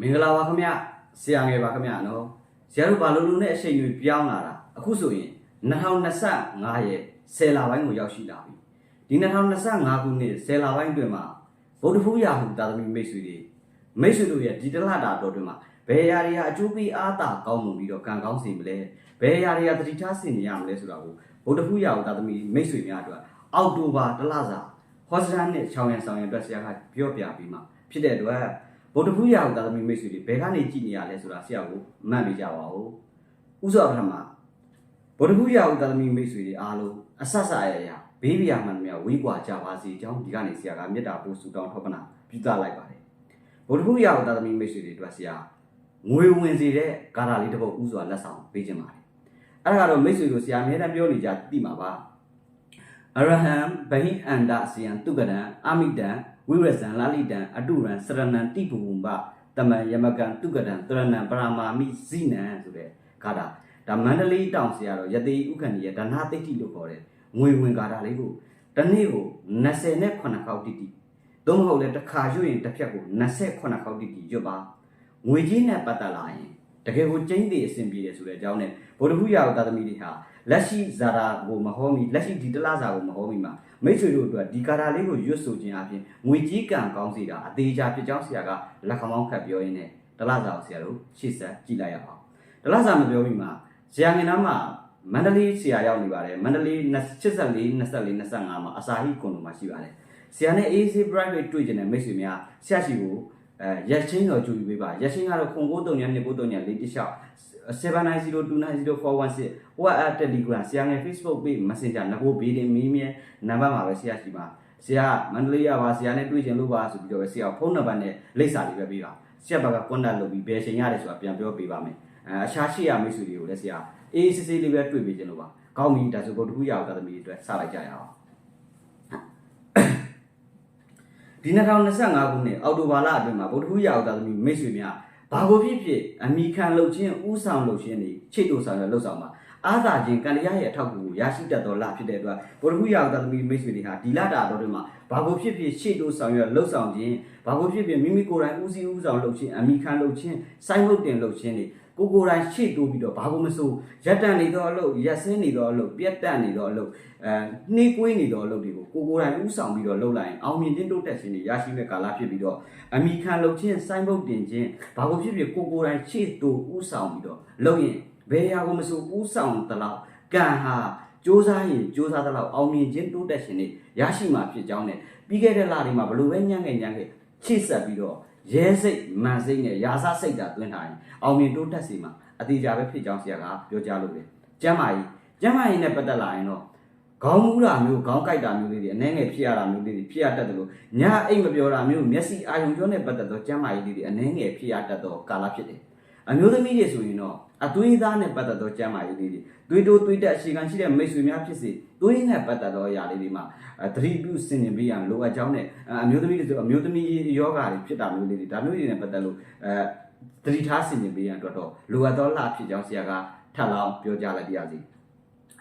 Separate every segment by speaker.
Speaker 1: မင်္ဂလာပါခင်ဗျဆရာငယ်ပါခင်ဗျနော်ဆရာတို့ဘာလို့လို့နဲ့အချိန်တွေပြောင်းလာတာအခုဆိုရင်2025ရဲ့10လပိုင်းကိုရောက်ရှိလာပြီဒီ2025ခုနှစ်10လပိုင်းတွင်မှာဗုဒ္ဓဖူးရာဟုတာသမီမိတ်ဆွေတွေမိတ်ဆွေတို့ရဲ့ဒီတလတာတော်တွင်မှာဘယ်အရာတွေကအကျိုးပေးအားသာကောင်းမှုပြီးတော့ကံကောင်းစေမလဲဘယ်အရာတွေကသတိထားဆင်နေရမလဲဆိုတာကိုဗုဒ္ဓဖူးရာဟုတာသမီမိတ်ဆွေများအတွက်အောက်တိုဘာတလစာဟောစတာနဲ့ချောင်းရံဆောင်ရံအတွက်ဆရာကပြောပြပြီးမှဖြစ်တဲ့အတွက် ဗုဒ္ဓဖူးရာဟုသာသမီမိတ်ဆွေတွေဘယ်ကနေကြည်နေရလဲဆိုတာဆရာကိုမှတ်မိကြပါဦးဥစွာပထမဗုဒ္ဓဖူးရာဟုသာသမီမိတ်ဆွေတွေအားလုံးအဆက်ဆက်အရာဘေးပြာမှန်များဝေးကွာကြပါစေကြောင်းဒီကနေဆရာကမေတ္တာပို့ဆုတောင်းထောက်ပနာပြုသလိုက်ပါတယ်ဗုဒ္ဓဖူးရာဟုသာသမီမိတ်ဆွေတွေအတွက်ဆရာငွေဝင်စေတဲ့ကာတာလေးတစ်ပုဒ်ဥစွာလက်ဆောင်ပေးခြင်းပါတယ်အဲ့ဒါကတော့မိတ်ဆွေတို့ဆရာအများနဲ့ပြောနေကြသိမှာပါအရဟံဗဟိအန္တစီယံတုကရံအာမိတံ ဝိရဇံလာလိတံအတုရံစရဏံတိပူပတမန်ယမကံတုကတံတရဏံပရမာမိဇိနံဆိုတဲ့ဂါထာဒါမန္တလေးတောင်ဆရာတော်ယတိဥက္ကဏီရဲ့ဒနာတိတ်တိလို့ခေါ်တဲ့ငွေဝင်ဂါထာလေးကိုတစ်နေ့ကို20နဲ့9ခေါက်တိတိသို့မဟုတ်လည်းတစ်ခါရွတ်ရင်တစ်ဖြတ်ကို28ခေါက်တိတိရွတ်ပါငွေကြီးနဲ့ပတ်သက်လာရင်တကယ်ကိုကျင်းသေးအဆင်ပြေတယ်ဆိုတဲ့အကြောင်းနဲ့ဗုဒ္ဓဘုရားသာသမီတွေဟာ လက်ရှိဇာတာကိုမဟောမီလက်ရှိဒီတလဇာကိုမဟောမီမှာမိတ်ဆွေတို့အတွက်ဒီကာတာလေးကိုရွတ်ဆိုခြင်းအပြင်ငွေကြီးကံကောင်းစီတာအသေးချာဖြစ်ကြောင်းဆရာကလက်ခမောင်းခတ်ပြောရင်းနဲ့ဒလစာကိုဆရာတို့ရှေ့ဆက်ကြည့်လိုက်ရအောင်ဒလစာမပြောမိမှာဆရာငင်နာမှာမန္တလေးဆရာရောက်နေပါတယ်မန္တလေး84 24 25မှာအစာဟိကွန်လိုမှာရှိပါတယ်ဆရာနဲ့ AC private တွေ့ကြတဲ့မိတ်ဆွေများဆရာရှိကိုအဲရက်ချင်းတော်ကြိုယူပေးပါရက်ချင်းကတော့ခုံကိုတုံညာနှစ်ကိုတုံညာလေးတစ်လျှောက် 7902904116 WhatsApp Telegram ဆရာငယ် Facebook page Messenger ငကိုဘေးတင်မီးမြဲနံပါတ်မှာပဲဆရာရှိပါဆရာမန္တလေးရပါဆရာနဲ့တွေ့ချင်လို့ပါဆိုပြီးတော့ပဲဆရာဖုန်းနံပါတ်နဲ့လိပ်စာလေးပဲပေးပါဆရာဘက်က contact လုပ်ပြီးဘယ်ချိန်ရတယ်ဆိုတာပြန်ပြောပေးပါမယ်အဲအရှာရှိရမိတ်ဆွေတွေကိုလည်းဆရာအေးစစ်စစ်လေးပဲတွေ့ပေးချင်လို့ပါကောင်းပြီဒါဆိုကိုတခုရအောင်သာသမီတွေအတွက်စလိုက်ကြရအောင်ဒီ2025ခုနှစ်အောက်တိုဘာလအတွင်းမှာဗုဒ္ဓဟူးရအောင်သာသမီမိတ်ဆွေများ ဘာကိုဖြစ်ဖြစ်အမိခံလှုပ်ခြင်းဥဆောင်လှုပ်ခြင်းတွေချိတ်တို့ဆောင်ရလှုပ်ဆောင်ပါအားသာခြင်းကံတရားရဲ့အထောက်အကူကိုရရှိတတ်သောလဖြစ်တဲ့အတွက်ဗုဒ္ဓဟူးရအောင်သာသမီမိတ်ဆွေတွေဟာဒီလတာတော်တွေမှာဘာကိုဖြစ်ဖြစ်ချိတ်တို့ဆောင်ရလှုပ်ဆောင်ခြင်းဘာကိုဖြစ်ဖြစ်မိမိကိုယ်တိုင်ဦးစီးဦးဆောင်လှုပ်ခြင်းအမိခံလှုပ်ခြင်းစိုင်းဟုတ်တင်လှုပ်ခြင်းတွေ ကိုကိုယ်တိုင်ရှေ့တိုးပြီးတော့ဘာကိုမဆိုရက်တန်နေတော့အလုပ်ရက်စင်းနေတော့အလုပ်ပြက်တက်နေတော့အလုပ်အဲနှေးကွေးနေတော့အလုပ်တွေကိုကိုကိုယ်တိုင်ဥဆောင်ပြီးတော့လုပ်လိုက်ရင်အောင်မြင်ခြင်းတိုးတက်ခြင်းတွေရရှိမဲ့ကာလဖြစ်ပြီးတော့အမိခံလုပ်ခြင်းစိုင်းဘုတ်တင်ခြင်းဘာကိုဖြစ်ဖြစ်ကိုကိုယ်တိုင်ရှေ့တိုးဥဆောင်ပြီးတော့လုပ်ရင်ဘယ်ရာကိုမဆိုဥဆောင်တလောက်ကံဟာစ조사ရင်စ조사တလောက်အောင်မြင်ခြင်းတိုးတက်ခြင်းတွေရရှိမှာဖြစ်ကြောင်းနဲ့ပြီးခဲ့တဲ့လတွေမှာဘလို့ပဲညံ့ငယ်ညံ့ငယ်ချိတ်ဆက်ပြီးတော့ ရဲစိတ်မန်စိတ်နဲ့ရာဇစိတ်ဓာတ်တွင်းထားရင်အောင်မြင်တိုးတက်စီမှာအသေးကြပဲဖြစ်ကြောင်းဆရာကပြောကြားလို့တယ်။ကျမ်းမာရေးကျမ်းမာရေးနဲ့ပတ်သက်လာရင်တော့ခေါင်းမူးတာမျိုးခေါင်းကိုက်တာမျိုးလေးတွေအနှဲငယ်ဖြစ်ရတာမျိုးလေးတွေဖြစ်ရတတ်တယ်လို့ညအိတ်မပြောတာမျိုးမျက်စိအာရုံကြောနဲ့ပတ်သက်သောကျမ်းမာရေးလေးတွေအနှဲငယ်ဖြစ်ရတတ်သောကာလဖြစ်တယ်။အမျိုးသမီးတွေဆိုရင်တော့အသွေးသားနဲ့ပတ်သက်သောကျမ်းမာရေးလေးတွေ သွေးတိုးသွေးတက်အရှိခံရှိတဲ့မိတ်ဆွေများဖြစ်စေသွေးနဲ့ပတ်သက်သောအရာလေးတွေမှာသတိပြုစင်ကျင်ပေးရန်လိုအပ်ကြောင်းနဲ့အမျိုးသမီးတွေဆိုအမျိုးသမီးယောဂါတွေဖြစ်တာမျိုးလေးတွေဒါမျိုးတွေနဲ့ပတ်သက်လို့အဲသတိထားစင်ကျင်ပေးရန်အတွက်တော့လိုအပ်သောလှဖြစ်ကြောင်းဆရာကထပ်လောင်းပြောကြားလိုက်ပါရစေ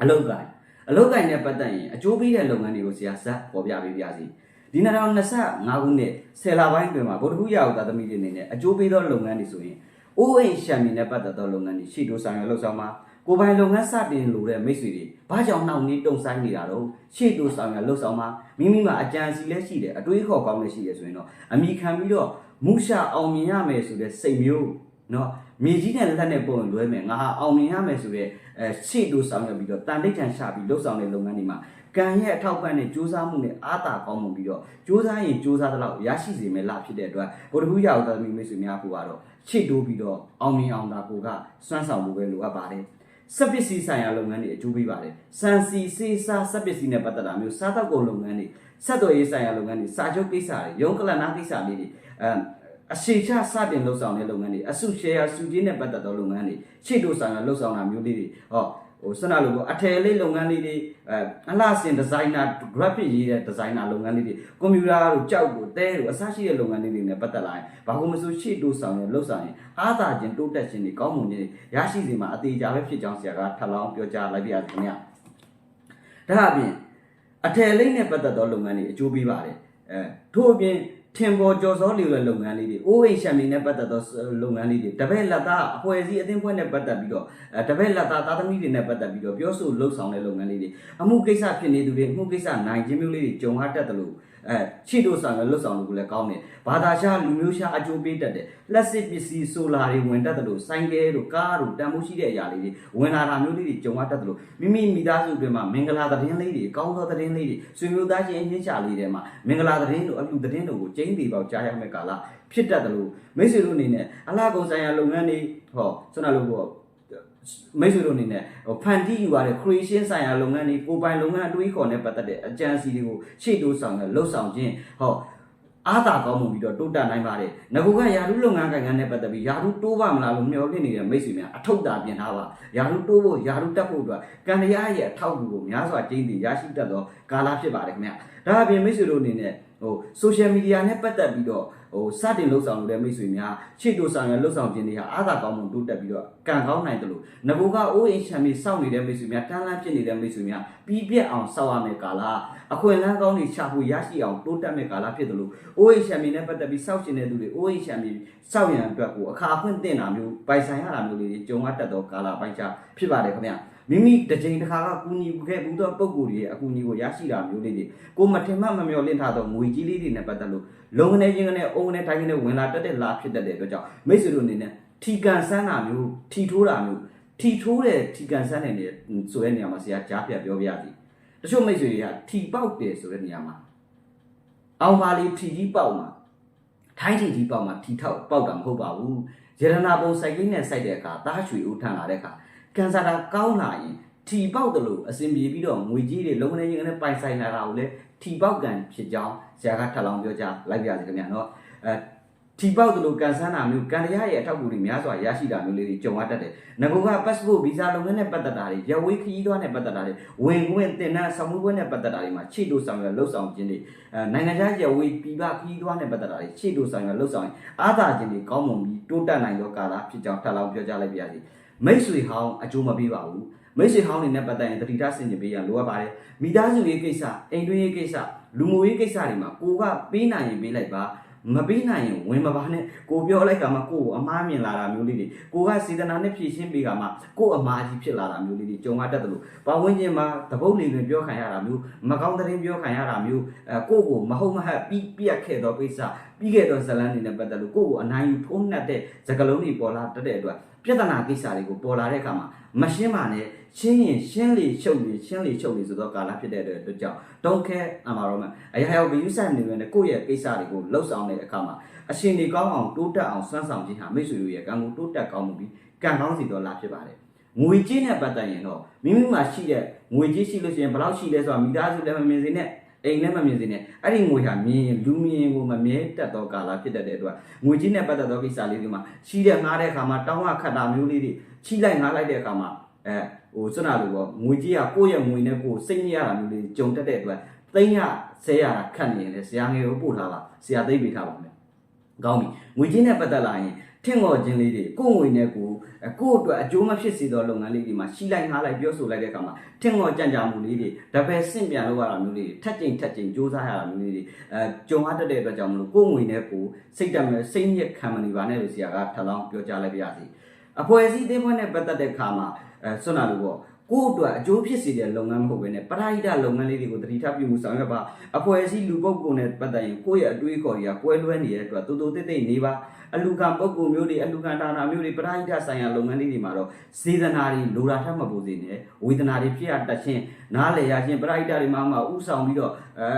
Speaker 1: အလုတ်ကိုင်းအလုတ်ကိုင်းနဲ့ပတ်သက်ရင်အကျိုးပေးတဲ့လုပ်ငန်းတွေကိုဆရာဇက်ပေါ်ပြပေးပါရစေဒီ2025ခုနှစ်ဆယ်လပိုင်းတွင်မှာဗုဒ္ဓဟူးရာဟုသာသမီတွေအနေနဲ့အကျိုးပေးသောလုပ်ငန်းတွေဆိုရင်အိုးအိမ်ရှမ်းမီနဲ့ပတ်သက်သောလုပ်ငန်းတွေရှေ့တိုးဆောင်ရလှုပ်ဆောင်မှာ ကိုပိုင်လုပ်ငန်းစတင်လိုတဲ့မိတ်ဆွေတွေဘာကြောင့်နှောင့်နှေးတုံဆိုင်နေတာတော့ရှေ့တိုးဆောင်ရလှုပ်ဆောင်မှာမိမိမှာအကြံစီလည်းရှိတယ်အတွေးခေါ်ကောင်းလည်းရှိတယ်ဆိုရင်တော့အမိခံပြီးတော့မုရှာအောင်မြင်ရမယ်ဆိုတဲ့စိတ်မျိုးနော်မြေကြီးနဲ့လက်နဲ့ပုံလွဲမယ်ငါဟာအောင်မြင်ရမယ်ဆိုတဲ့အဲရှေ့တိုးဆောင်ရပြီးတော့တန်တိတ်ချန်ရှာပြီးလှုပ်ဆောင်တဲ့လုပ်ငန်းတွေမှာကံရဲ့အထောက်ပံ့နဲ့စူးစမ်းမှုနဲ့အာသာကောင်းမှုပြီးတော့စူးစမ်းရင်စူးစမ်းသလောက်ရရှိစေမယ်လာဖြစ်တဲ့အတွက်ဗုဒ္ဓဘူးရောက်သားမိတ်ဆွေများကိုကတော့ရှေ့တိုးပြီးတော့အောင်မြင်အောင်သာကိုကစွမ်းဆောင်မှုပဲလိုအပ်ပါတယ် စက်ပစ္စည်းဆိုင်ရာလုပ်ငန်းတွေအကျိုးပေးပါတယ်စံစီစေးစားစက်ပစ္စည်းနဲ့ပတ်သက်တာမျိုးစားတောက်ကုန်လုပ်ငန်းတွေဆက်သွယ်ရေးဆိုင်ရာလုပ်ငန်းတွေစာချုပ်ကိစ္စတွေရုံးကလနာကိစ္စလေးတွေအဲအရှိချစတင်လှုပ်ဆောင်တဲ့လုပ်ငန်းတွေအစုရှယ်ယာစုချင်းနဲ့ပတ်သက်သောလုပ်ငန်းတွေရှေ့တို့ဆိုင်ရာလှုပ်ဆောင်တာမျိုးလေးတွေဟော ဟိုစနလို့အထယ်လေးလုပ်ငန်းလေးတွေအဲအလှဆင်ဒီဇိုင်နာ graphic ရေးတဲ့ဒီဇိုင်နာလုပ်ငန်းလေးတွေကွန်ပျူတာတို့ကြောက်တို့တဲတို့အစရှိတဲ့လုပ်ငန်းလေးတွေနဲ့ပတ်သက်လာရင်ဘာလို့မဆိုရှေ့တိုးဆောင်ရင်လှုပ်ဆောင်ရင်အားသာခြင်းတိုးတက်ခြင်းတွေကောင်းမွန်ခြင်းတွေရရှိစေမှာအသေးချာပဲဖြစ်ကြောင်းဆရာကထပ်လောင်းပြောကြားလိုက်ပြရခင်ဗျာဒါအပြင်အထယ်လေးနဲ့ပတ်သက်သောလုပ်ငန်းတွေအကျိုးပေးပါတယ်အဲထို့အပြင် ထထင်ပေါ်ကြော်စောလျော်တဲ့လုပ်ငန်းလေးတွေအိုးအိမ်ရှမ်မီနဲ့ပတ်သက်သောလုပ်ငန်းလေးတွေတပည့်လက်သားအဖွဲ့အစည်းအသင်းဖွဲ့နဲ့ပတ်သက်ပြီးတော့အဲတပည့်လက်သားသားသမီးတွေနဲ့ပတ်သက်ပြီးတော့ပြောဆိုလှုပ်ဆောင်တဲ့လုပ်ငန်းလေးတွေအမှုကိစ္စဖြစ်နေသူတွေအမှုကိစ္စနိုင်ခြင်းမျိုးလေးတွေကြုံရတတ်တယ်လို့ အဲချီတို့ဆောင်ရလှုပ်ဆောင်လို့လည်းကောင်းတယ်ဘာသာရှားလူမျိုးရှားအကျိုးပေးတတ်တယ်လက်စစ်ပစ္စည်းဆိုလာတွေဝင်တတ်တယ်လို့စိုင်းကဲတို့ကားတို့တန်ဖိုးရှိတဲ့အရာလေးတွေဝင်လာတာမျိုးလေးတွေကြုံရတတ်တယ်လို့မိမိမိသားစုအတွင်းမှာမင်္ဂလာသတင်းလေးတွေကောင်းသောသတင်းလေးတွေဆွေမျိုးသားချင်းအချင်းချာလေးတွေမှာမင်္ဂလာသတင်းတို့အလှသတင်းတို့ကိုကျင်းသေးပေါက်ကြားရမယ့်ကာလဖြစ်တတ်တယ်လို့မိတ်ဆွေတို့အနေနဲ့အလားကုန်ဆိုင်ရာလုပ်ငန်းတွေဟောဆွမ်းနာလို့ပေါ့ မိတ်ဆွေတို့အနေနဲ့ဟိုဖန်တီးယူရတဲ့ creation ဆိုင်ရာလုပ်ငန်းတွေကိုယ်ပိုင်လုပ်ငန်းအတွေးခေါ်နဲ့ပတ်သက်တဲ့အကြံစီတွေကိုရှေ့တိုးဆောင်တဲ့လှုပ်ဆောင်ခြင်းဟောအားသာကောင်းမှုပြီးတော့တိုးတက်နိုင်ပါတယ်။ငကူကယာရုလုပ်ငန်းကိုင်ငန်းနဲ့ပတ်သက်ပြီးယာရုတိုးပါမလားလို့မျှော်လင့်နေတဲ့မိတ်ဆွေများအထောက်တာပြင်ထားပါ။ယာရုတိုးဖို့ယာရုတက်ဖို့အတွက်ကံတရားရဲ့အထောက်အကူကိုများစွာကျင်းတည်ရရှိတတ်သောကာလဖြစ်ပါတယ်ခင်ဗျ။ဒါအပြင်မိတ်ဆွေတို့အနေနဲ့ဟို social media နဲ့ပတ်သက်ပြီးတော့ ဟိုစတင်လှုပ်ဆောင်နေတဲ့မိတ်ဆွေများရှေ့တိုးဆောင်ရလှုပ်ဆောင်ခြင်းတွေဟာအားသာကောင်းမှုတိုးတက်ပြီးတော့ကံကောင်းနိုင်တယ်လို့ငကူကအိုးအိမ်ချမ်းမြေစောင့်နေတဲ့မိတ်ဆွေများတန်းလန်းဖြစ်နေတဲ့မိတ်ဆွေများပြီးပြက်အောင်စောင့်ရမယ့်ကာလအခွင့်အလမ်းကောင်းတွေချဖို့ရရှိအောင်တိုးတက်မယ့်ကာလဖြစ်တယ်လို့အိုးအိမ်ချမ်းမြေနဲ့ပတ်သက်ပြီးစောင့်ရှင်တဲ့သူတွေအိုးအိမ်ချမ်းမြေစောင့်ရန်အတွက်ကိုအခါအခွင့်တင်တာမျိုးပိုင်ဆိုင်ရတာမျိုးလေးတွေကြုံရတတ်သောကာလပိုင်းခြားဖြစ်ပါတယ်ခင်ဗျာမိမိတစ်ချိန်တစ်ခါကကူညီခဲ့ဘူးသောပုံကိုယ်တွေရဲ့အကူအညီကိုရရှိတာမျိုးလေးတွေကိုမထင်မှတ်မမျှော်လင့်ထားသောငွေကြီးလေးတွေနဲ့ပတ်သက်လို့ လုံငနေချင်းကနေအုံနဲ့တိုင်းကနေဝင်လာတက်တဲ့လာဖြစ်တတ်တဲ့အတွက်ကြောင့်မိတ်ဆွေတို့အနေနဲ့ထီကန်ဆန်းတာမျိုးထီထိုးတာမျိုးထီထိုးတဲ့ထီကန်ဆန်းတဲ့နေဆိုတဲ့နေရာမှာဆရာကြားပြပြောပြရစီတချို့မိတ်ဆွေတွေကထီပေါက်တယ်ဆိုတဲ့နေရာမှာအောင်ပါလေးထီကြီးပေါက်မှာထိုင်းထီကြီးပေါက်မှာထီထောက်ပေါက်တာမဟုတ်ပါဘူးရတနာပုံစိုက်ကင်းနဲ့စိုက်တဲ့အခါတားချွေဦးထန်လာတဲ့အခါကန်ဆာတာကောင်းလာရင်ထီပေါက်တယ်လို့အစဉ်ပြေပြီးတော့ငွေကြီးတွေလုံနေချင်းနဲ့ပိုင်ဆိုင်လာတာကိုလည်း ထီပေါက်ကန်ဖြစ်ကြောင်းဆရာကထပ်လောင်းပြောကြလိုက်ပြရစီခင်ဗျာနော်အဲထီပေါက်တယ်လို့ကန်ဆန်းတာမျိုးကန်တရားရဲ့အထောက်အကူတွေများစွာရရှိတာမျိုးလေးတွေကြုံရတတ်တယ်။ငကူက passport visa လုပ်ငန်းနဲ့ပတ်သက်တာတွေရဝေးခရီးသွားနဲ့ပတ်သက်တာတွေဝင်ခွင့်တင်တဲ့ဆောင်မှုခွင့်နဲ့ပတ်သက်တာတွေမှာခြေတိုးဆောင်ရလှုပ်ဆောင်ခြင်းတွေအဲနိုင်ငံခြားရဝေးပြည်ပခရီးသွားနဲ့ပတ်သက်တာတွေခြေတိုးဆောင်ရလှုပ်ဆောင်ရင်အားသာခြင်းတွေကောင်းမွန်ပြီးတိုးတက်နိုင်သောကာလဖြစ်ကြောင်းထပ်လောင်းပြောကြားလိုက်ပါရစေ။မိတ်ဆွေဟောင်းအကျိုးမပေးပါဘူး။ မိတ်ဆွေဟောင်းတွေနဲ့ပတ်သက်ရင်တတိထားဆင်ခြင်ပေးရလိုအပ်ပါတယ်မိသားစုရေးကိစ္စအိမ်တွင်းရေးကိစ္စလူမှုရေးကိစ္စတွေမှာကိုကပေးနိုင်ရင်ပေးလိုက်ပါမပေးနိုင်ရင်ဝင်မပါနဲ့ကိုပြောလိုက်ကမှကိုကိုအမားမြင်လာတာမျိုးလေးတွေကိုကစေတနာနဲ့ဖြည့်ရှင်းပေးကမှကိုအမားကြီးဖြစ်လာတာမျိုးလေးတွေကြုံရတတ်တယ်လို့ပဝင်းချင်းမှာတပုတ်နေတွင်ပြောခံရတာမျိုးမကောင်းတဲ့ရင်ပြောခံရတာမျိုးအဲကိုကိုမဟုတ်မဟတ်ပြီးပြက်ခဲ့သောကိစ္စပြီးခဲ့သောဇလန်းတွေနဲ့ပတ်သက်လို့ကိုကိုအနိုင်ယူထိုးနှက်တဲ့သကလုံးတွေပေါ်လာတတ်တဲ့အတွက် ပြဿနာကိစ္စတွေကိုပေါ်လာတဲ့အခါမှာမရှင်းပါနဲ့ရှင်းရင်ရှင်းလေချုပ်လေရှင်းလေချုပ်လေဆိုတော့ကာလဖြစ်တဲ့အတွက်ကြောင့် don't care အမှာတော့မှအရာရာကိုယူဆနေနေနဲ့ကိုယ့်ရဲ့ကိစ္စတွေကိုလှုပ်ဆောင်တဲ့အခါမှာအရှင်တွေကောင်းအောင်တိုးတက်အောင်စွမ်းဆောင်ခြင်းဟာမိတ်ဆွေတို့ရဲ့ကံကိုတိုးတက်ကောင်းမှုပြီးကံကောင်းစီတော့လာဖြစ်ပါတယ်ငွေကြေးနဲ့ပတ်သက်ရင်တော့မိမိမှာရှိတဲ့ငွေကြေးရှိလို့ရှိရင်ဘယ်လောက်ရှိလဲဆိုတာမိသားစုလည်းမမြင်စေနဲ့ အိမ်နဲ့မမြင်စေနဲ့အဲ့ဒီငွေဟာမြင်လူမြင်ကိုမမြဲတတ်သောကာလဖြစ်တတ်တဲ့အတွက်ငွေကြီးနဲ့ပတ်သက်သောကိစ္စလေးတွေမှာရှိတဲ့ငားတဲ့အခါမှာတောင်းရခတ်တာမျိုးလေးတွေချိလိုက်ငားလိုက်တဲ့အခါမှာအဲဟိုစွနာလိုပေါ့ငွေကြီးကကိုယ့်ရဲ့ငွေနဲ့ကိုယ်စိတ်ညရတာမျိုးလေးကြုံတတ်တဲ့အတွက်သိန်းရဆဲရတာခတ်နေရင်လည်းဆရာငယ်ကိုပို့ထားပါဆရာသိပ်ပေးထားပါမယ်ကောင်းပြီငွေကြီးနဲ့ပတ်သက်လာရင် ထင်ငေါ်ခြင်းလေးတွေကိုယ်ငွေနဲ့ကိုယ်ကိုယ့်အတွက်အကျိုးမဖြစ်စေသောလုပ်ငန်းလေးတွေမှာရှိလိုက်ငားလိုက်ပြောဆိုလိုက်တဲ့အခါမှာထင်ငေါ်ကြံ့ကြာမှုလေးတွေတပည့်ဆင့်ပြန်လုပ်ရတာမျိုးလေးတွေထက်ကျင်ထက်ကျင်စူးစမ်းရတာမျိုးလေးတွေအဲကြုံရတတ်တဲ့အတွက်ကြောင့်မလို့ကိုယ်ငွေနဲ့ကိုယ်စိတ်တမ်းစိတ်ညစ်ခံမနေပါနဲ့လို့ဆရာကထပ်လောင်းပြောကြားလိုက်ပါရစေအဖွဲ့အစည်းအသင်းဖွဲ့နဲ့ပတ်သက်တဲ့အခါမှာအဲဆွနာလို့ပေါ့ကိုယ့်အတွက်အကျိုးဖြစ်စေတဲ့လုပ်ငန်းမဟုတ်ဘဲနဲ့ပရိဒလုပ်ငန်းလေးတွေကိုတတိထပြုမှုဆောင်ရွက်ပါအဖွဲ့အစည်းလူပုဂ္ဂိုလ်နဲ့ပတ်သက်ရင်ကိုယ့်ရဲ့အတွေးခေါ်တွေကကွဲလွဲနေတဲ့အတွက်တူတူတိတ်တိတ်နေပါ အလူခံပုဂ္ဂိုလ်မျိုးတွေအလူခံဒါနာမျိုးတွေပရိဒဆိုင်ရာလုပ်ငန်းလေးတွေမှာတော့စေတနာတွေလိုတာထပ်မပိုစေနဲ့ဝေဒနာတွေဖြစ်ရတတ်ချင်းနားလေရချင်းပရိဒတွေမှာမှဥဆောင်ပြီးတော့အဲ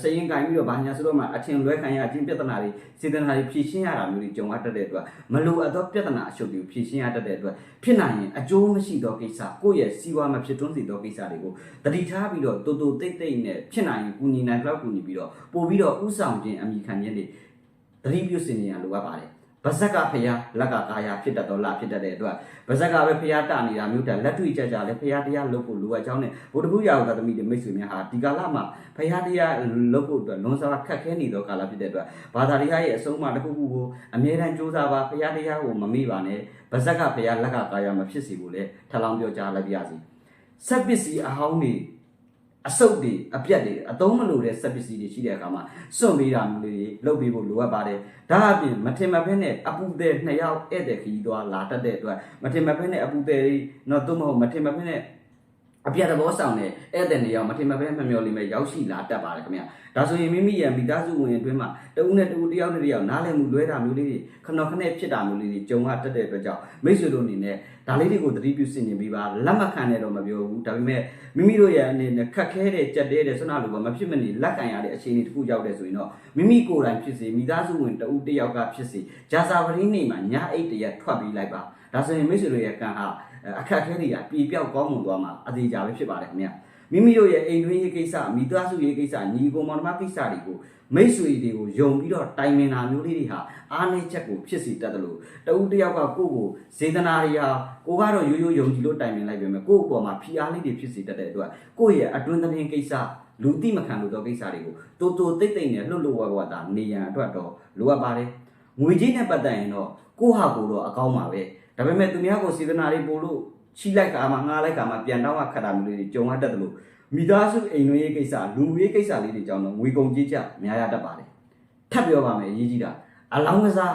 Speaker 1: စရင်ကင်ပြီးတော့ဘာညာဆိုတော့မှအထင်လွဲခံရချင်းပြဿနာတွေစေတနာတွေဖြေရှင်းရတာမျိုးတွေကြုံရတတ်တဲ့အတွက်မလိုအပ်သောပြဿနာအရှုပ်တွေကိုဖြေရှင်းရတတ်တဲ့အတွက်ဖြစ်နိုင်ရင်အကျိုးမရှိသောကိစ္စကိုယ့်ရဲ့စီးပွားမဖြစ်တွန်းစေသောကိစ္စတွေကိုတတိထားပြီးတော့တူတူတိတ်တိတ်နဲ့ဖြစ်နိုင်ရင်ကူညီနိုင်တော့ကူညီပြီးတော့ပို့ပြီးတော့ဥဆောင်ခြင်းအမိခံခြင်းတွေတတိပြုစင်နေရလိုအပ်ပါတယ် ဗဇက်ကဖျားလက်ကကာယဖြစ်တတ်တော့လာဖြစ်တတ်တဲ့အတွက်ဗဇက်ကပဲဖျားတနေတာမျိုးတက်လက်တွေ့ကြကြလဲဖျားတရားလုပ်ဖို့လိုအပ်ကြောင်းနဲ့ဘုဒ္ဓဘုရားသာသမီတွေမိတ်ဆွေများဟာဒီကာလမှာဖျားတရားလုပ်ဖို့အတွက်လွန်စွာခက်ခဲနေသောကာလဖြစ်တဲ့အတွက်ဘာသာတရားရဲ့အဆုံးအမတစ်ခုခုကိုအမြဲတမ်းကြိုးစားပါဖျားတရားကိုမမေ့ပါနဲ့ဗဇက်ကဖျားလက်ကကာယမဖြစ်စီကိုလည်းထပ်လောင်းပြောကြားလိုက်ပါရစေဆက်ပစ္စည်းအဟောင်းတွေ အဆုတ်တွေအပြက်တွေအသုံးမလိုတဲ့စက်ပစ္စည်းတွေရှိတဲ့အခါမှာစွန့်ပေးတာမျိုးလေးတွေလုပ်ပေးဖို့လိုအပ်ပါတယ်ဒါအပြင်မထင်မှတ်ဖက်နဲ့အပူတဲ့နှစ်ယောက်ဧည့်သည်ခီးသွားလာတတ်တဲ့အတွက်မထင်မှတ်ဖက်နဲ့အပူတဲ့တွေတော့သို့မဟုတ်မထင်မှတ်ဖက်နဲ့ အပြတ်သဘောဆောင်တဲ့ဧည့်သည်နေရာမထင်မှတ်ဖက်မမျော်လင့်မဲ့ရောက်ရှိလာတတ်ပါတယ်ခင်ဗျာဒါဆိုရင်မိမိရဲ့မိသားစုဝင်အတွင်းမှာတဦးနဲ့တဦးတယောက်နဲ့တယောက်နားလည်မှုလွဲတာမျိုးလေးတွေခဏခဏဖြစ်တာမျိုးလေးတွေကြုံရတတ်တဲ့အတွက်ကြောင့်မိတ်ဆွေတို့အနေနဲ့ဒါလေးတွေကိုသတိပြုဆင်ခြင်ပြီးပါလက်မခံနဲ့တော့မပြောဘူးဒါပေမဲ့မိမိတို့ရဲ့အနေနဲ့ခက်ခဲတဲ့ကြက်တဲတဲ့ဆွမ်းနာလိုပါမဖြစ်မနေလက်ကန်ရတဲ့အခြေအနေတစ်ခုရောက်တဲ့ဆိုရင်တော့မိမိကိုယ်တိုင်ဖြစ်စေမိသားစုဝင်တဦးတယောက်ကဖြစ်စေဂျာစာပရင်းနေမှာညာအိတ်တရက်ထွက်ပြီးလိုက်ပါဒါဆိုရင်မိတ်ဆွေတို့ရဲ့ကံဟာ အခက်အခဲတွေကပြေပြောက်ကောင်းမွန်သွားမှာအသေးကြပဲဖြစ်ပါတယ်ခင်ဗျာမိမိတို့ရဲ့အိမ်တွင်းရေးကိစ္စမိသားစုရေးကိစ္စညီကိုမောင်နှမကိစ္စတွေကိုမိတ်ဆွေတွေကိုယုံပြီးတော့တိုင်ပင်တာမျိုးလေးတွေဟာအားနည်းချက်ကိုဖြစ်စေတတ်တယ်လို့တဦးတစ်ယောက်ကကိုယ့်ကိုစေတနာတွေဟာကိုကတော့ရိုးရိုးယုံကြည်လို့တိုင်ပင်လိုက်ပြန်မယ်ကိုယ့်အပေါ်မှာဖိအားလေးတွေဖြစ်စေတတ်တဲ့အတွက်ကိုယ့်ရဲ့အတွင်းသတင်းကိစ္စလူတိမခံလို့တော့ကိစ္စတွေကိုတိုးတိုးတိတ်တိတ်နဲ့လှုပ်လှုပ်ဝါဝါတာနေရန်အတွက်တော့လိုအပ်ပါတယ်ငွေကြီးနဲ့ပတ်သက်ရင်တော့ကိုယ့်ဟာကိုယ်တော့အကောင်းပါပဲ ဒါပေမဲ့သူများကိုစေတနာတွေပို့လို့ချိလိုက်တာမှငားလိုက်တာမှပြန်တော့ခတ်တာမျိုးလေးတွေကြုံရတတ်တယ်လို့မိသားစုအိမ်တွင်းရေးကိစ္စလူမှုရေးကိစ္စလေးတွေကြောင့်တော့ငွေကုန်ကြေးကျများရတတ်ပါတယ်ထပ်ပြောပါမယ်အရေးကြီးတာအလောင်းကစား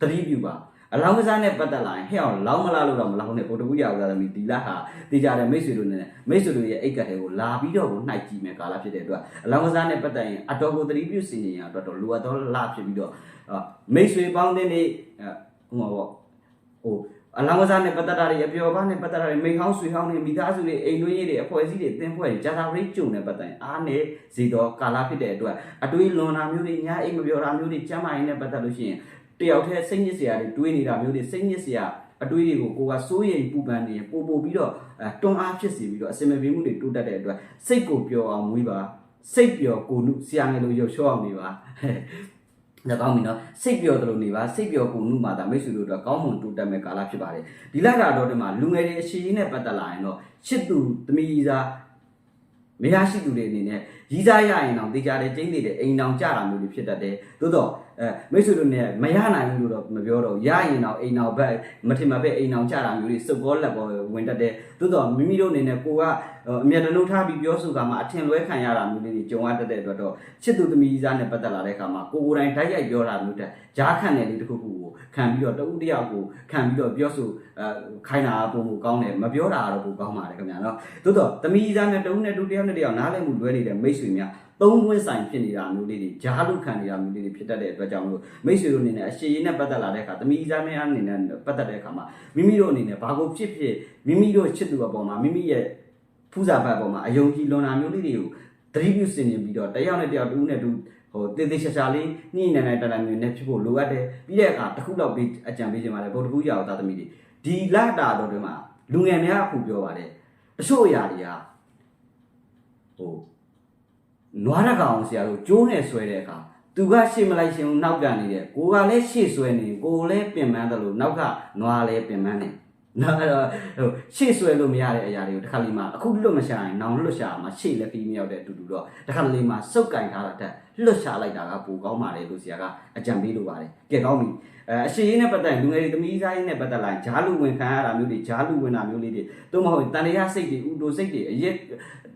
Speaker 1: သတိပြုပါအလောင်းကစားနဲ့ပတ်သက်လာရင်ဟဲ့အောင်လောင်းမလားလို့တော့မလောင်းနဲ့ဗုဒ္ဓဘုရားဥသာသမီးဒီလဟာတေချာတဲ့မိတ်ဆွေတို့နဲ့မိတ်ဆွေတို့ရဲ့အိတ်ကတ်တွေကိုလာပြီးတော့ကိုနှိုက်ကြည့်မယ်ကာလဖြစ်တဲ့အတွက်အလောင်းကစားနဲ့ပတ်သက်ရင်အတော်ကိုသတိပြုစီရင်ရအတွက်တော့လိုအပ်သောလဖြစ်ပြီးတော့မိတ်ဆွေပေါင်းတဲ့နေ့ဟိုမှာပေါ့ ဟိုအလောင်းကစားနဲ့ပတ်သက်တာတွေအပျော်ပါနဲ့ပတ်သက်တာတွေမိန်ဟောင်းဆွေဟောင်းတွေမိသားစုတွေအိမ်တွင်းရေးတွေအဖွဲ့အစည်းတွေအသင်းဖွဲ့တွေဂျာတာရိတ်ကျုံနဲ့ပတ်သက်ရင်အားနဲ့စီတော့ကာလာဖြစ်တဲ့အတွက်အတွေးလွန်တာမျိုးတွေညာအိမ်မပြောတာမျိုးတွေကျမ်းမာရေးနဲ့ပတ်သက်လို့ရှိရင်တယောက်တည်းစိတ်ညစ်စရာတွေတွေးနေတာမျိုးတွေစိတ်ညစ်စရာအတွေးတွေကိုကိုကစိုးရိမ်ပူပန်နေပို့ပို့ပြီးတော့အဲတွန်းအားဖြစ်စီပြီးတော့အစင်မပြေမှုတွေတိုးတက်တဲ့အတွက်စိတ်ကိုပျော်အောင်မွေးပါစိတ်ပျော်ကိုနုဆရာငယ်လိုရုပ်ချောအောင်နေပါ ဒါကောင်းပြီနော်စိတ်ပျော်တယ်လို့နေပါစိတ်ပျော်ကိုနုမှာဒါမိတ်ဆွေတို့အတွက်ကောင်းမွန်တိုးတက်မဲ့ကာလဖြစ်ပါတယ်ဒီလတာတော့ဒီမှာလူငယ်တွေအရှိကြီးနဲ့ပတ်သက်လာရင်တော့ချစ်သူသမီးကြီးစားမရရှိသူတွေအနေနဲ့ရီးစားရရင်တော့တေချာတယ်ကျင်းနေတဲ့အိမ်တောင်ကြတာမျိုးတွေဖြစ်တတ်တယ်သို့တော့ အဲမိတ်ဆွေတို့နဲ့မရနိုင်ဘူးလို့တော့မပြောတော့ဘူးရရင်တော့အိမ်တောင်ဘက်မထင်မှပဲအိမ်တောင်ကြတာမျိုးတွေစုပ်ပေါ်လက်ပေါ်ဝင်တတ်တယ်သို့တော့မိမိတို့အနေနဲ့ကိုကအမြတ်တလုံးထားပြီးပြောဆိုကမှအထင်လွဲခံရတာမျိုးလေးတွေကြုံရတတ်တဲ့အတွက်တော့ချစ်သူသမီးစားနဲ့ပတ်သက်လာတဲ့အခါမှာကိုကိုယ်တိုင်တိုက်ရိုက်ပြောတာမျိုးတက်ဂျားခံတဲ့လေးတစ်ခုခုကို ခံပြီးတော့တဦးတယောက်ကိုခံပြီးတော့ပြောဆိုအဲခိုင်းတာပုံမှုကောင်းတယ်မပြောတာတော့ပုံကောင်းပါတယ်ခင်ဗျာနော်သို့တော့သမီးစားနဲ့တဦးနဲ့တူတယောက်နဲ့တယောက်နားလည်မှုလွဲနေတဲ့မိတ်ဆွေများသုံးဝင်းဆိုင်ဖြစ်နေတာမျိုးလေးတွေဂျားလုခံနေတာမျိုးလေးတွေဖြစ်တတ်တဲ့အတွက်ကြောင့်မလို့မိတ်ဆွေတို့အနေနဲ့အရှိရေးနဲ့ပတ်သက်လာတဲ့အခါသမီးစားနဲ့အနေနဲ့ပတ်သက်တဲ့အခါမှာမိမိတို့အနေနဲ့ဘာကိုဖြစ်ဖြစ်မိမိတို့ချစ်သူအပေါ်မှာမိမိရဲ့ဖူးစာဘတ်အပေါ်မှာအယုံကြည်လွန်တာမျိုးလေးတွေကိုသတိပြုစင်နေပြီးတော့တယောက်နဲ့တယောက်တူနဲ့တူ ဟိုတေးသေးချာချာလေးညှိနေနေတတမျိုးနဲ့ဖြစ်ဖို့လိုအပ်တယ်ပြီးတဲ့အခါတစ်ခုတော့ပြီးအကြံပေးချင်ပါတယ်ဗုဒ္ဓဘုရားသားသမီးတွေဒီလတာတော်တွေမှာလူငယ်များအခုပြောပါတယ်တချို့အရာတွေကဟိုနွားရကောင်ဆရာတို့ကျိုးနဲ့ဆွဲတဲ့အခါသူကရှေ့မလိုက်ရှင်ဘူးနောက်ကန်နေတယ်ကိုကလည်းရှေ့ဆွဲနေကိုလည်းပင်ပန်းတယ်လို့နောက်ကနွားလည်းပင်ပန်းနေ နော်အဲ့တော့ဟိုရှေ့ဆွဲလို့မရတဲ့အရာတွေကိုတစ်ခါလေးမှအခုလွတ်မရှာရင်နောင်လွတ်ရှာမှာရှေ့လည်းပြီးမရောက်တဲ့အတူတူတော့တစ်ခါလေးမှစုပ်ကင်ထားတာတက်လွတ်ရှာလိုက်တာကပိုကောင်းပါလေလို့ဆရာကအကြံပေးလိုပါတယ်ကဲကောင်းပြီအဲအရှိရေးနဲ့ပတ်သက်လူငယ်တွေသမီးစားရေးနဲ့ပတ်သက်လာဂျားလူဝင်ခံရတာမျိုးတွေဂျားလူဝင်တာမျိုးလေးတွေသို့မဟုတ်တန်တရားစိတ်တွေဥတိုစိတ်တွေအရက်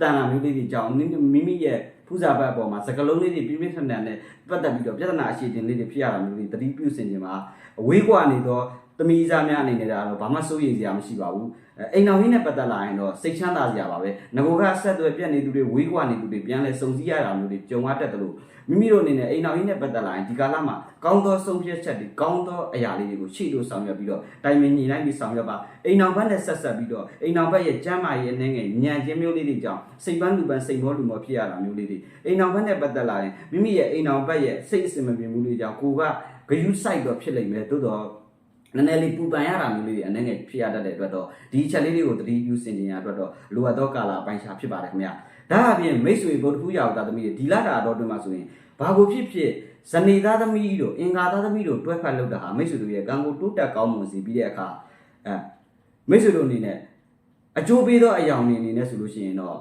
Speaker 1: တန်တာမျိုးလေးတွေကြောင့်မိမိရဲ့ဖူးစာဘတ်အပေါ်မှာစကလုံးလေးတွေပြင်းပြင်းထန်ထန်နဲ့ပတ်သက်ပြီးတော့ပြဿနာအရှိတင်လေးတွေဖြစ်ရတာမျိုးတွေတတိပြုစင်ခြင်းမှာအဝေးကွာနေတော့ သမီးစားများအနေနဲ့ဒါတော့ဘာမှစိုးရိမ်စရာမရှိပါဘူးအိမ်တော်ကြီးနဲ့ပတ်သက်လာရင်တော့စိတ်ချမ်းသာစရာပါပဲငကိုကဆက်သွယ်ပြက်နေသူတွေဝေးကွာနေသူတွေပြန်လဲစုံစည်းရတာမျိုးတွေကြုံရတတ်တယ်လို့မိမိတို့အနေနဲ့အိမ်တော်ကြီးနဲ့ပတ်သက်လာရင်ဒီကာလမှာကောင်းသောဆုံးဖြတ်ချက်တွေကောင်းသောအရာလေးတွေကိုရှေ့တို့ဆောင်ရွက်ပြီးတော့တိုင်ပင်ညီနိုင်ပြီးဆောင်ရွက်ပါအိမ်တော်ဘက်နဲ့ဆက်ဆက်ပြီးတော့အိမ်တော်ဘက်ရဲ့ကျမ်းမာရေးအနေငယ်ညံခြင်းမျိုးလေးတွေကြောင့်စိတ်ပန်းလူပန်းစိတ်မောလူမောဖြစ်ရတာမျိုးလေးတွေအိမ်တော်ဘက်နဲ့ပတ်သက်လာရင်မိမိရဲ့အိမ်တော်ဘက်ရဲ့စိတ်အစင်မပြေမှုတွေကြောင့်ကိုကဂယုစိုက်တော့ဖြစ်လိမ့်မယ်သို့တော့ နည်းနည်းလေးပူပန်ရတာမျိုးလေးတွေအနေငယ်ဖြစ်ရတတ်တဲ့အတွက်တော့ဒီချက်လေးတွေကိုသတိပြုစင်ကြင်ရအတွက်တော့လိုအပ်သောကာလပိုင်းခြားဖြစ်ပါတယ်ခင်ဗျာဒါအပြင်မိတ်ဆွေဗုဒ္ဓဖူးရာဝတ္တသမီးတွေဒီလာတာတော့တွင်မှာဆိုရင်ဘာကိုဖြစ်ဖြစ်ဇနေသားသမီးတို့အင်္ဂါသားသမီးတို့တွဲဖက်လုပ်တာဟာမိတ်ဆွေတို့ရဲ့ကံကိုတိုးတက်ကောင်းမွန်စေပြီးတဲ့အခါအဲမိတ်ဆွေတို့အနေနဲ့အကျိုးပေးသောအယောင်တွေအနေနဲ့ဆိုလို့ရှိရင်တော့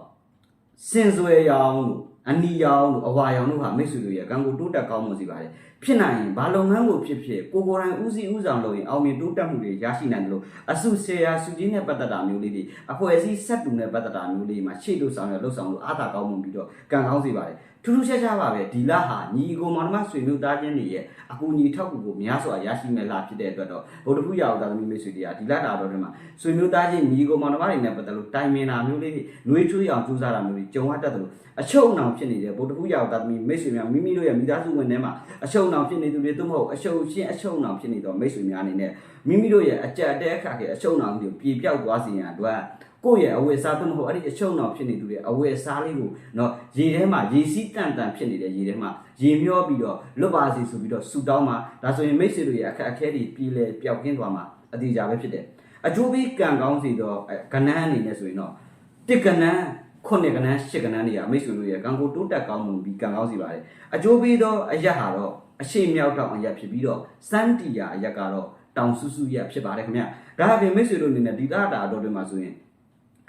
Speaker 1: စင်စွယ်ရောင်လို့အနီရောင်တို့အဝါရောင်တို့ဟာမိတ်ဆွေတို့ရဲ့ကံကိုတိုးတက်ကောင်းမွန်စေပါတယ် ဖြစ်နိုင်ရင်ဘာလုပ်ငန်းကိုဖြစ်ဖြစ်ကိုကိုယ်တိုင်ဦးစီးဦးဆောင်လုပ်ရင်အောင်မြင်တိုးတက်မှုတွေရရှိနိုင်တယ်လို့အစုဆေရာစုကြီးနဲ့ပတ်သက်တာမျိုးလေးတွေအဖွဲ့အစည်းဆက်တူနဲ့ပတ်သက်တာမျိုးလေးမှာရှေ့တို့ဆောင်ရလှုပ်ဆောင်လို့အားသာကောင်းမှုပြီးတော့ကံကောင်းစေပါတယ် ထူးထူးခြားခြားပါပဲဒီလဟာညီအကိုမောင်နှမဆွေမျိုးသားချင်းတွေရဲ့အကူအညီထောက်ကူကိုများစွာရရှိမဲ့လဖြစ်တဲ့အတွက်တော့ဗုဒ္ဓဖူးရာဟုသာသမီမိတ်ဆွေတွေကဒီလတာတော်တွေမှာဆွေမျိုးသားချင်းညီအကိုမောင်နှမတွေနဲ့ပတ်သက်လို့တိုင်ပင်တာမျိုးလေးတွေနှွေးထွေးအောင်ကြိုးစားတာမျိုးတွေကြုံရတတ်တယ်လို့အချုပ်အနှောင်ဖြစ်နေတဲ့ဗုဒ္ဓဖူးရာဟုသာသမီမိတ်ဆွေများမိမိတို့ရဲ့မိသားစုဝင်ထဲမှာအချုပ်အနှောင်ဖြစ်နေသူတွေသို့မဟုတ်အချုပ်ရှင်းအချုပ်အနှောင်ဖြစ်နေတော့မိတ်ဆွေများအနေနဲ့မိမိတို့ရဲ့အကြက်အတဲအခါကအချုပ်အနှောင်ကိုပြေပြောက်သွားစေရန်အတွက် ကိုယ့်ရဲ့အဝတ်အစားသို့မဟုတ်အဲ့ဒီအချုပ်အနှောင်ဖြစ်နေသူတွေအဝတ်အစားလေးကိုနော်ရေထဲမှာရေစီးတန်တန်ဖြစ်နေတဲ့ရေထဲမှာရေမျောပြီးတော့လွတ်ပါစေဆိုပြီးတော့ဆူတောင်းမှာဒါဆိုရင်မိတ်ဆွေတို့ရဲ့အခက်အခဲတွေပြည်လဲပျောက်ကင်းသွားမှာအတိအကျပဲဖြစ်တယ်အကျိုးပေးကံကောင်းစီတော့ကဏ္ဍအနေနဲ့ဆိုရင်တော့တစ်ကဏ္ဍခုနှစ်ကဏ္ဍရှစ်ကဏ္ဍတွေကအမိတ်ဆွေတို့ရဲ့ကံကိုတိုးတက်ကောင်းမှုပြီးကံကောင်းစီပါတယ်အကျိုးပေးသောအရက်ဟာတော့အရှိမြောက်တောင်အရက်ဖြစ်ပြီးတော့စန်းတီယာအရက်ကတော့တောင်စုစုရက်ဖြစ်ပါတယ်ခင်ဗျဒါအပြင်မိတ်ဆွေတို့အနေနဲ့ဒီတာတာတော်တွေမှာဆိုရင်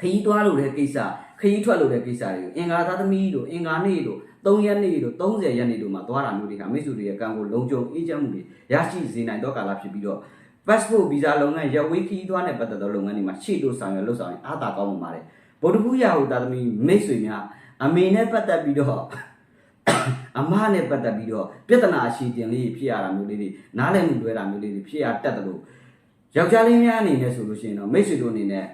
Speaker 1: ခရီးသွားလို့တဲ့ကိစ္စခရီးထွက်လို့တဲ့ကိစ္စတွေကိုအင်္ဂါသားသမီးတို့အင်္ဂါနေ့တို့3ရက်နေ့တို့30ရက်နေ့တို့မှာသွားတာမျိုးတွေကမိတ်ဆွေတွေရဲ့ကံကိုလုံခြုံအေးချမ်းမှုတွေရရှိစေနိုင်တော့ကာလဖြစ်ပြီးတော့ passport visa လုပ်ငန်းရဝေးခရီးသွားနဲ့ပတ်သက်သောလုပ်ငန်းတွေမှာရှေ့တို့ဆောင်ရွက်လုပ်ဆောင်ရင်အားသာကောင်းမှာပါတယ်ဗုဒ္ဓဘုရားဟူသားသမီးမိတ်ဆွေများအမေနဲ့ပတ်သက်ပြီးတော့အမနဲ့ပတ်သက်ပြီးတော့ပြဿနာအရှိတင်လေးဖြစ်ရတာမျိုးလေးတွေနားလည်မှုလွဲတာမျိုးလေးတွေဖြစ်ရတတ်တယ်လို့ယောက်ျားလေးများအနေနဲ့ဆိုလို့ရှိရင်တော့မိတ်ဆွေတို့အနေနဲ့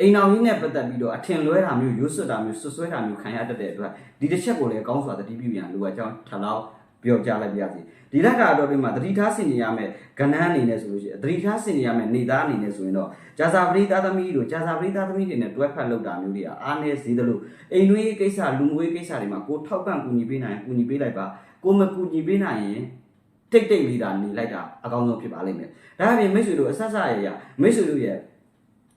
Speaker 1: အိမ်တော်ကြီးနဲ့ပတ်သက်ပြီးတော့အထင်လွဲတာမျိုးရိုးစွတ်တာမျိုးဆွဆွဲတာမျိုးခံရတတ်တဲ့အတွက်ဒီတစ်ချက်ကိုလည်းကောင်းစွာသတိပြုရန်လိုအပ်ကြောင်းထပ်လောက်ပြောကြားလိုက်ပါရစေဒီလက်ကတော့ဒီမှာသတိထားဆင်နေရမယ်ကဏ္ဍအနေနဲ့ဆိုလို့ရှိရင်သတိထားဆင်နေရမယ်နေသားအနေနဲ့ဆိုရင်တော့ဂျာစာပရိသသမီးတို့ဂျာစာပရိသသမီးတွေနဲ့တွဲဖက်လောက်တာမျိုးတွေကအားနည်းစေသလိုအိမ်တွင်းကိစ္စလူငွေကိစ္စတွေမှာကိုထောက်ပံ့ကူညီပေးနိုင်ရင်ကူညီပေးလိုက်ပါကိုမကူညီပေးနိုင်ရင်တိတ်တိတ်လေးတာနေလိုက်တာအကောင်းဆုံးဖြစ်ပါလိမ့်မယ်ဒါအပြင်မိတ်ဆွေတို့အဆက်ဆက်ရရမိတ်ဆွေတို့ရဲ့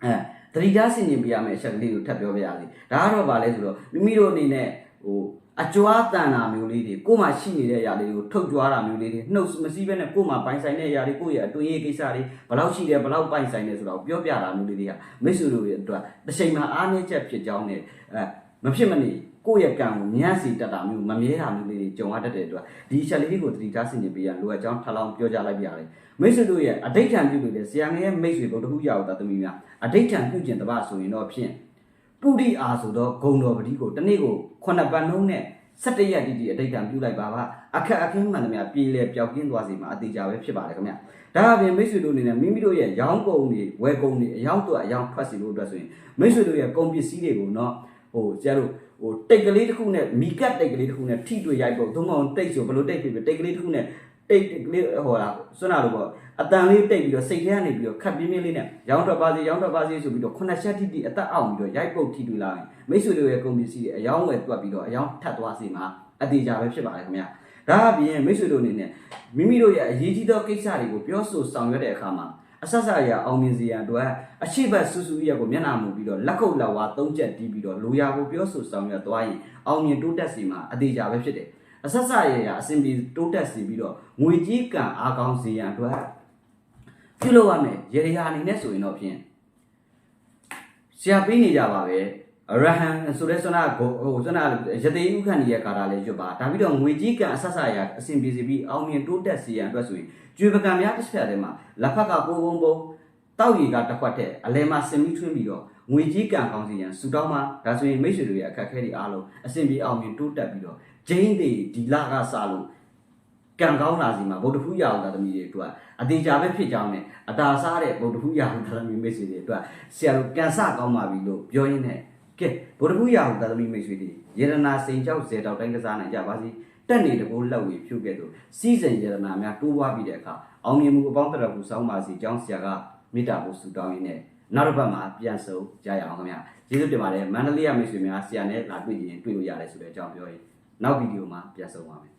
Speaker 1: အဲ သတိထားဆင်ခြင်ပြရမယ့်အချက်ကလေးကိုထပ်ပြောပြရစီဒါကတော့ဗာလဲဆိုတော့မိမိတို့အနေနဲ့ဟိုအကြွားတန်တာမျိုးလေးတွေကိုယ်မှရှိနေတဲ့အရာလေးတွေကိုထုတ်ကြွားတာမျိုးလေးတွေနှုတ်မစည်းဘဲနဲ့ကိုယ်မှပိုင်ဆိုင်တဲ့အရာတွေကိုယ့်ရဲ့အတွင်းရေးကိစ္စတွေဘယ်လောက်ရှိတယ်ဘယ်လောက်ပိုင်ဆိုင်တယ်ဆိုတော့ပြောပြတာမျိုးလေးတွေကမိတ်ဆွေတို့ရဲ့အတွက်တစ်ချိန်မှာအားနည်းချက်ဖြစ်ကြောင်းနဲ့အဲမဖြစ်မနေကိုယ့်ရဲ့ကံကိုညံ့စီတတ်တာမျိုးမမြဲတာမျိုးလေးတွေကြုံရတတ်တဲ့အတွက်ဒီချက်လေးကိုသတိထားဆင်ခြင်ပေးရလိုအပ်ကြောင်းထပ်လောင်းပြောကြားလိုက်ပြရတယ် မိတ်ဆွေတို့ရဲ့အဋိဋ္ဌံပြုလို့လေဆရာငယ်ရဲ့မိတ်ဆွေဘုဒ္ဓဟူရောက်တာသမီးများအဋိဋ္ဌံပြုကျင်တပတ်ဆိုရင်တော့ဖြင့်ပုရိအာဆိုတော့ဂုံတော်ပတိကိုတစ်နေ့ကိုခုနှစ်ပတ်နှုံးနဲ့17ရက်တိတိအဋိဋ္ဌံပြုလိုက်ပါပါအခက်အခင်းမှန်သမျှပြေလေပျောက်ကင်းသွားစီမှာအသေးကြပဲဖြစ်ပါတယ်ခင်ဗျဒါအပြင်မိတ်ဆွေတို့အနေနဲ့မိမိတို့ရဲ့ရောင်းကုန်တွေဝယ်ကုန်တွေအယောက်တော့အယောက်ဖတ်စီလို့အတွက်ဆိုရင်မိတ်ဆွေတို့ရဲ့ကုန်ပစ္စည်းတွေကိုတော့ဟိုကျတို့ဟိုတိတ်ကလေးတစ်ခုနဲ့မီကတ်တိတ်ကလေးတစ်ခုနဲ့ထိတွေ့ရိုက်ဖို့သုံးမအောင်တိတ်ဆိုဘယ်လိုတိတ်ဖြစ်ဖြစ်တိတ်ကလေးတစ်ခုနဲ့ တိတ်ကလေးဟိုလားစွမ်းလာလို့ပေါ့အတန်လေးတိတ်ပြီးတော့စိတ်ထဲကနေပြီးတော့ခတ်ပြင်းပြင်းလေးနဲ့ရောင်းထွက်ပါစေရောင်းထွက်ပါစေဆိုပြီးတော့ခုနှစ်ချက်တိတိအသက်အောင်ပြီးတော့ရိုက်ပုတ်ထိတွေ့လာရင်မိတ်ဆွေတို့ရဲ့ကုန်ပစ္စည်းတွေအယောင်းဝယ်တွက်ပြီးတော့အယောင်းထပ်သွားစီမှာအသေးကြပဲဖြစ်ပါတယ်ခင်ဗျာဒါအပြင်မိတ်ဆွေတို့အနေနဲ့မိမိတို့ရဲ့အရေးကြီးသောကိစ္စတွေကိုပြောဆိုဆောင်ရွက်တဲ့အခါမှာအဆက်ဆက်ရအောင်မြင်စေရန်အတွက်အရှိတ်ဆူဆူရက်ကိုမျက်နှာမူပြီးတော့လက်ခုပ်လက်ဝါသုံးချက်တီးပြီးတော့လိုရာကိုပြောဆိုဆောင်ရွက်သွားရင်အောင်မြင်တိုးတက်စီမှာအသေးကြပဲဖြစ်တယ် အဆက်ဆက်ရရအစဉ်ပြေတိုးတက်စီပြီးတော့ငွေကြီးကံအားကောင်းစေရန်အတွက်ပြုလုပ်ရမယ်ရေရာအနေနဲ့ဆိုရင်တော့ဖြင့်ဆရာပေးနေကြပါပဲရဟန်ဆိုတဲ့ဆွမ်းနာကိုဟိုဆွမ်းနာရသေးဥခန့်ကြီးရဲ့ကာတာလေးရွတ်ပါဒါပြီးတော့ငွေကြီးကံအဆက်ဆက်ရအစဉ်ပြေစီပြီးအောင်မြင်တိုးတက်စေရန်အတွက်ဆိုရင်ကျွေပကံများတစ်ချက်တည်းမှာလက်ဖက်ကပိုးပုံပုံတောက်ရီကတစ်ခွက်တဲ့အလဲမှာစင်ပြီးထွင်းပြီးတော့ ငွေကြီးကံကောင်းစီရန်စူတောင်းမှာဒါဆိုရင်မိတ်ဆွေတို့ရဲ့အခက်အခဲတွေအားလုံးအစဉ်ပြေအောင်မြင်တိုးတက်ပြီးတော့ဂျိန်းတွေဒီလကစလို့ကံကောင်းလာစီမှာဗုဒ္ဓဖူးရအောင်သာသမီးတွေအတွက်အသေးချာပဲဖြစ်ကြောင်းနဲ့အတာစားတဲ့ဗုဒ္ဓဖူးရအောင်သာသမီးမိတ်ဆွေတွေအတွက်ဆရာတို့ကန်ဆကောင်းပါပြီလို့ပြောရင်းနဲ့ကဲဗုဒ္ဓဖူးရအောင်သာသမီးမိတ်ဆွေတွေယေရနာစိန်ကြောက်ဇေတောက်တိုင်းကစားနိုင်ကြပါစီတက်နေတကိုးလက်ဝေဖြုတ်ခဲ့သူစီးစိမ်ယေရနာများတိုးပွားပြီးတဲ့အခါအောင်မြင်မှုအပေါင်းတရကူစောင်းပါစီကျောင်းဆရာကမေတ္တာပို့ဆုတောင်းရင်းနဲ့ နောက်တစ်ပတ်မှာပြန်ဆုံကြရအောင်ခင်ဗျာကျေးဇူးတင်ပါတယ်မန္တလေးရမိတ်ဆွေများဆရာနဲ့လာတွေ့ရင်တွေ့လို့ရတယ်ဆိုတဲ့အကြောင်းပြောရင်နောက်ဗီဒီယိုမှာပြန်ဆုံပါမယ်